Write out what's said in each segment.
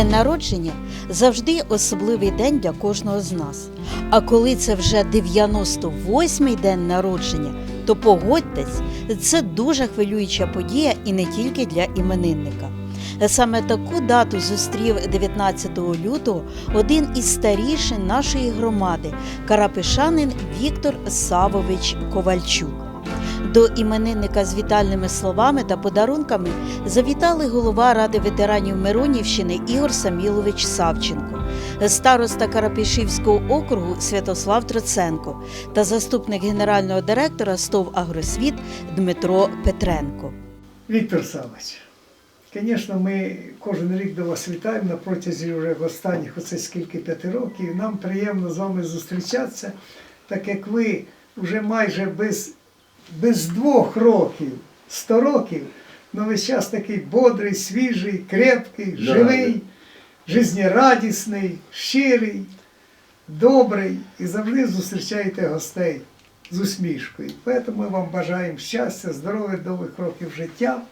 День народження завжди особливий день для кожного з нас. А коли це вже 98-й день народження, то погодьтесь, це дуже хвилююча подія і не тільки для іменинника. Саме таку дату зустрів 19 лютого один із старішин нашої громади карапишанин Віктор Савович Ковальчук. До іменинника з вітальними словами та подарунками завітали голова Ради ветеранів Миронівщини Ігор Самілович Савченко, староста Карапішівського округу Святослав Троценко та заступник генерального директора СТОВ Агросвіт Дмитро Петренко. Віктор Савич, звісно, ми кожен рік до вас вітаємо на протязі вже останніх оце скільки п'яти років. Нам приємно з вами зустрічатися, так як ви вже майже без, без двох років, сто років, ну весь час такий бодрий, свіжий, крепкий, живий, жизнєрадісний, щирий, добрий і завжди зустрічаєте гостей з усмішкою. Тому ми вам бажаємо щастя, здоров'я, довгих років життя.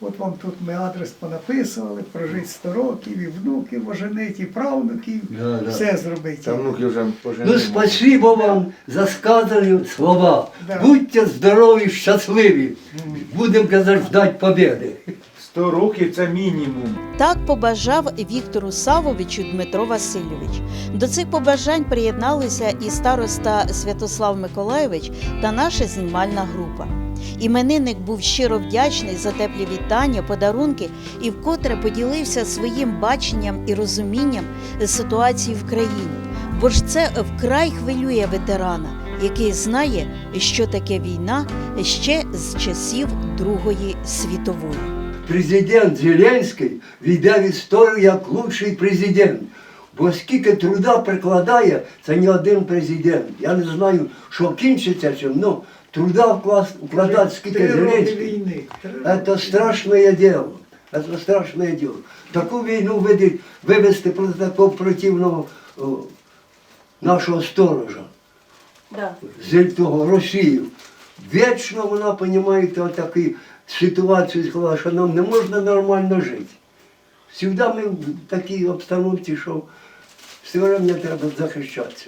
От вам тут ми адрес понаписували, прожити 100 років, і внуків оженить, і правнуків, Да, да. все зробити. Там внуки вже поженили. Ну, спасибо вам за сказані слова. Да. Будьте здорові, щасливі. Будемо казати, ждать победи. 100 років це мінімум. Так побажав Віктору Савовичу Дмитро Васильович. До цих побажань приєдналися і староста Святослав Миколайович та наша знімальна група. Іменинник був щиро вдячний за теплі вітання, подарунки і вкотре поділився своїм баченням і розумінням ситуації в країні. Бо ж це вкрай хвилює ветерана, який знає, що таке війна ще з часів Другої світової. Президент Зеленський війде в історію як лучший президент. Бо скільки труда прикладає, це не один президент. Я не знаю, що кінчиться чим, але труда вклас- вкладати скільки Зеленський. роки. страшное дело. Это страшное дело. Таку війну види- вивести проти такого противного о, нашого сторожа, з того Росію. Вічно вона, розумієте, таку ситуацію склала, що нам не можна нормально жити. Завжди ми в такій обстановці, що все время треба захищатися.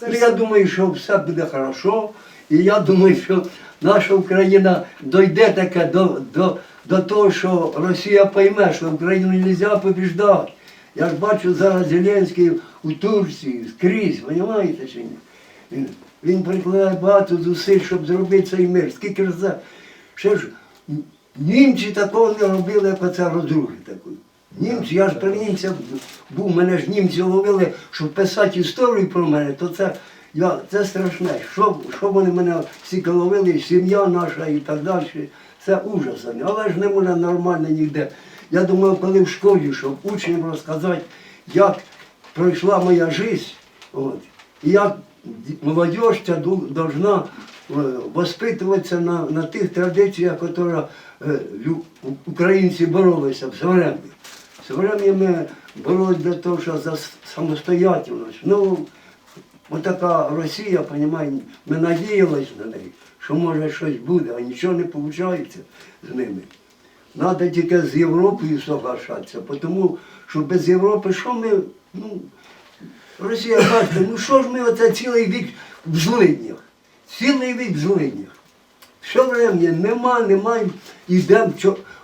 Це Ну, я думаю, що все буде хорошо. І я думаю, що наша Україна дойде таке до, до, до того, що Росія пойме, що Україну не можна побіждати. Я ж бачу зараз Зеленський у Турції скрізь, розумієте чи ні? Він, прикладає багато зусиль, щоб зробити цей мир. Скільки ж за. Ще ж німці такого не робили, як оця розрухи такої. Німці, я ж при німцях був, мене ж німці ловили, щоб писати історію про мене, то це, я, це страшне. Що, що вони мене всі ловили, сім'я наша і так далі. Це ужас. Але ж не можна нормально ніде. Я думав, коли в школі, щоб учням розказати, як пройшла моя життя, от, і як молодь ця должна е, воспитуватися на, на тих традиціях, які е, українці боролися в все время. Ми боролися для того, що за самостоятельність. Ну, отака Росія, понімаєте, ми надіялись на неї, що може щось буде, а нічого не виходить з ними. Треба тільки з Європою соглашатися, тому що без Європи що ми, ну, Росія бачите, ну що ж ми оце цілий вік в злиднях? Цілий вік в злиднях. Все время нема, нема, йдемо,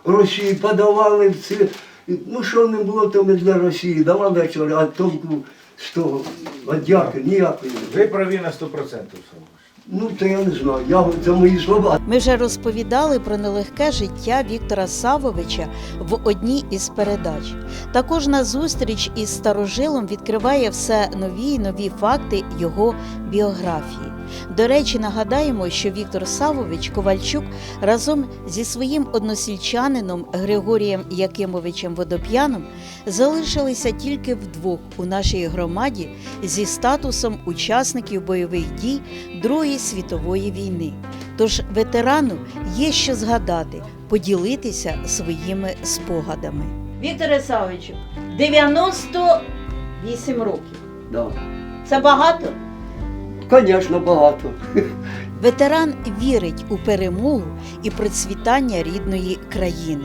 Росії подавали в ці. Ну що не було, то ми для Росії давали а толку того одяки ніякої. Ви праві на 100% Савош. Ну, то я не знаю, я, це мої слова. Ми вже розповідали про нелегке життя Віктора Савовича в одній із передач. Та кожна зустріч із старожилом відкриває все нові й нові факти його біографії. До речі, нагадаємо, що Віктор Савович Ковальчук разом зі своїм односільчанином Григорієм Якимовичем Водоп'яном залишилися тільки вдвох у нашій громаді зі статусом учасників бойових дій Другої світової війни. Тож ветерану є що згадати, поділитися своїми спогадами. Вікторе Савичу, 98 років. Да. Це багато? Звісно, багато. Ветеран вірить у перемогу і процвітання рідної країни.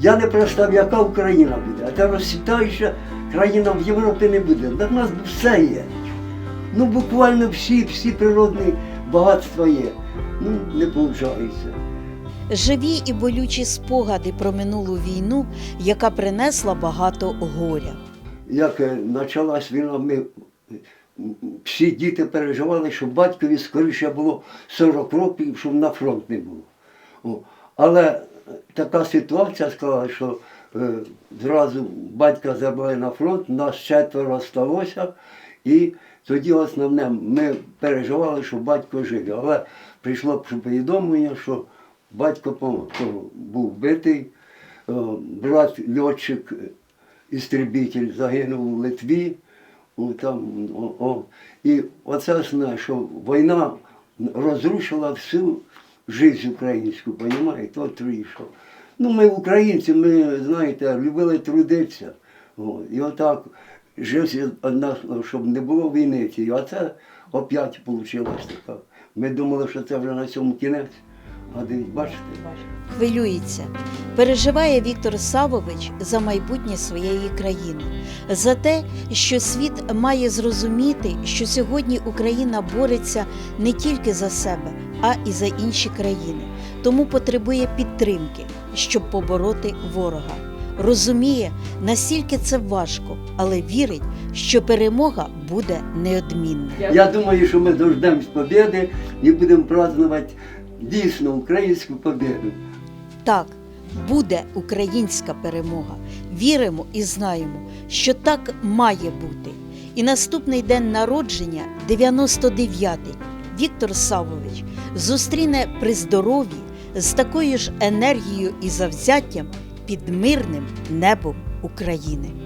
Я не представ, яка Україна буде, а та розцвітаюча країна в Європі не буде. Для нас все є. Ну буквально всі, всі природні багатства є. Ну, не виходить. Живі і болючі спогади про минулу війну, яка принесла багато горя. Як е, почалась війна, ми всі діти переживали, що батькові скоріше було 40 років, щоб на фронт не було. О, Але така ситуація склалася, що е, зразу батька забрали на фронт, нас четверо сталося, і тоді основне, ми переживали, що батько живе. Але прийшло повідомлення, що батько був вбитий, е, брат льотчик істребитель загинув у Литві. Там, о, о. І оце основне, що війна розрушила всю життя українську, розумієте? От що. Ну, ми українці, ми, знаєте, любили трудитися. О, і отак одна, щоб не було війни. А це опять вийшло. Ми думали, що це вже на цьому кінець. Дивіться, бачите? Хвилюється. Переживає Віктор Савович за майбутнє своєї країни, за те, що світ має зрозуміти, що сьогодні Україна бореться не тільки за себе, а і за інші країни, тому потребує підтримки, щоб побороти ворога. Розуміє, наскільки це важко, але вірить, що перемога буде неодмінна. Я думаю, що ми дождемось побіди і будемо празднувати дійсно українську побіду. Так, буде українська перемога. Віримо і знаємо, що так має бути. І наступний день народження, 99-й, Віктор Савович зустріне при здоров'ї з такою ж енергією і завзяттям під мирним небом України.